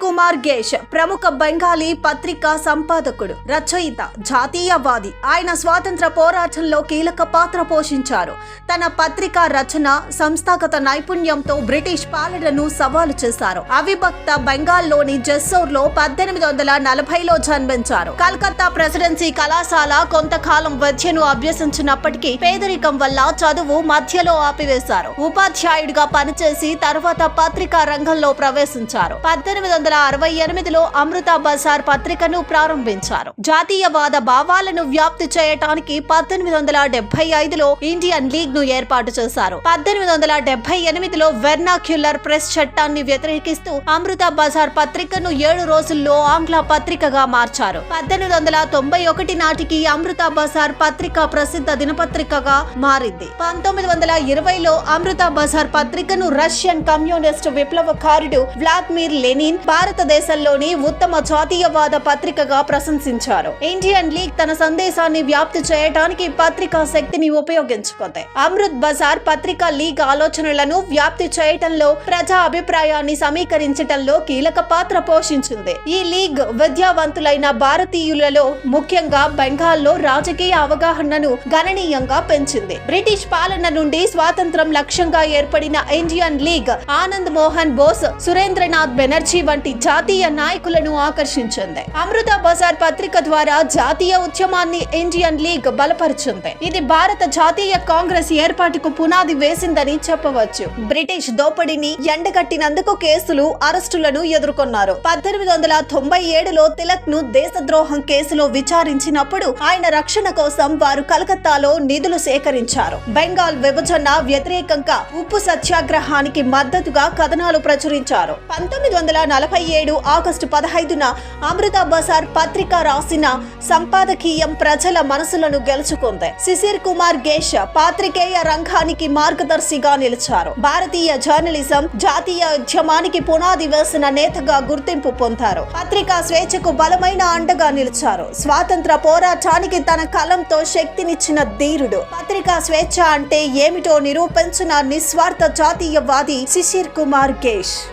కుమార్ గేష్ ప్రముఖ బెంగాలీ పత్రికా సంపాదకుడు రచయిత జాతీయవాది. ఆయన స్వాతంత్ర పోరాటంలో కీలక పాత్ర పోషించారు. తన పత్రికా రచన సంస్థాగత నైపుణ్యంతో బ్రిటిష్ పాలనను సవాలు చేశారు. అవిభక్త బెంగాల్లోని జెస్సోర్లో పద్దెనిమిది వందల నలభైలో జన్మించారు. కలకత్తా ప్రెసిడెన్సీ కళాశాల కొంతకాలం విద్యను అభ్యసించినప్పటికీ పేదరికం వల్ల చదువు మధ్యలో ఆపివేశారు. ఉపాధ్యాయుడిగా పనిచేసి తర్వాత పత్రికా రంగంలో ప్రవేశించారు. పద్దెనిమిది వందల అరవై ఎనిమిదిలో అమృత బజార్ పత్రికను ప్రారంభించారు. జాతీయవాద భావాలను వ్యాప్తి చేయటానికి పద్దెనిమిది వందల డెబ్బై ఐదులో ఇండియన్ లీగ్ను ఏర్పాటు చేశారు. పద్దెనిమిది వందల డెబ్బై ఎనిమిదిలో వెర్నాక్యులర్ ప్రెస్ చట్టాన్ని వ్యతిరేకిస్తూ అమృత బజార్ పత్రికను ఏడు రోజుల్లో ఆంగ్ల పత్రికగా మార్చారు. పద్దెనిమిది వందల తొంభై ఒకటి నాటికి అమృత బజార్ పత్రిక ప్రసిద్ధ దినపత్రికగా మారింది. పంతొమ్మిది వందల ఇరవైలో అమృత బజార్ పత్రికను రష్యన్ కమ్యూనిస్ట్ విప్లవకారుడు వ్లాదిమిర్ లెనిన్ భారతదేశంలోని ఉత్తమ జాతీయవాద పత్రికగా ప్రశంసించారు. ఇండియన్ లీగ్ తన సందేశాన్ని వ్యాప్తి చేయడానికి పత్రికా శక్తిని ఉపయోగించుకుంది. అమృత్ బజార్ పత్రికా లీగ్ ఆలోచనలను వ్యాప్తి చేయటంలో ప్రజా అభిప్రాయాన్ని సమీకరించటంలో కీలక పాత్ర పోషించింది. ఈ లీగ్ విద్యావంతులైన భారతీయులలో ముఖ్యంగా బెంగాల్లో రాజకీయ అవగాహనను గణనీయంగా పెంచింది. బ్రిటిష్ పాలన నుండి స్వాతంత్రం లక్ష్యంగా ఏర్పడిన ఇండియన్ లీగ్ ఆనంద్ మోహన్ బోస్ సురేంద్రనాథ్ బెనర్జీ వంటి జాతీయ నాయకులను ఆకర్షించింది. అమృత బజార్ పత్రిక ద్వారా జాతీయ ఉద్యమాన్ని ఇండియన్ లీగ్ బలపరిచింది. ఇది భారత జాతీయ కాంగ్రెస్ ఏర్పాటుకు పునాది వేసిందని చెప్పవచ్చు. బ్రిటిష్ దోపిడీని ఎండగట్టినందుకు కేసులు అరెస్టులను ఎదుర్కొన్నారు. పద్దెనిమిది వందల తొంభై ఏడులో తిలక్ను దేశద్రోహం కేసులో విచారించినప్పుడు ఆయన రక్షణ కోసం వారు కలకత్తాలో నిధులు సేకరించారు. బెంగాల్ విభజన వ్యతిరేకంగా ఉప్పు సత్యాగ్రహానికి మద్దతుగా కథనాలు ప్రచురించారు. పంతొమ్మిది వందల నలభై ఏడు ఆగస్టు పదహైదున అమృత బజార్ పత్రిక రాసిన సంపాదకీయం ప్రజల మనసులను గెలుచుకుంది. శిశిర్ కుమార్ గేష్ పాత్రికేయ రంగానికి మార్గదర్శిగా నిలిచారు. భారతీయ జర్నలిజం జాతీయ ఉద్యమానికి పునాది వేసిన నేతగా గుర్తింపు పొందారు. పత్రికా స్వేచ్ఛకు బలమైన అండగా నిలిచారు. స్వాతంత్ర పోరాటానికి తన కలంతో శక్తినిచ్చిన ధీరుడు. పత్రికా స్వేచ్ఛ అంటే ఏమిటో నిరూపించిన నిస్వార్థ జాతీయవాది శిశిర్ కుమార్ గేష్.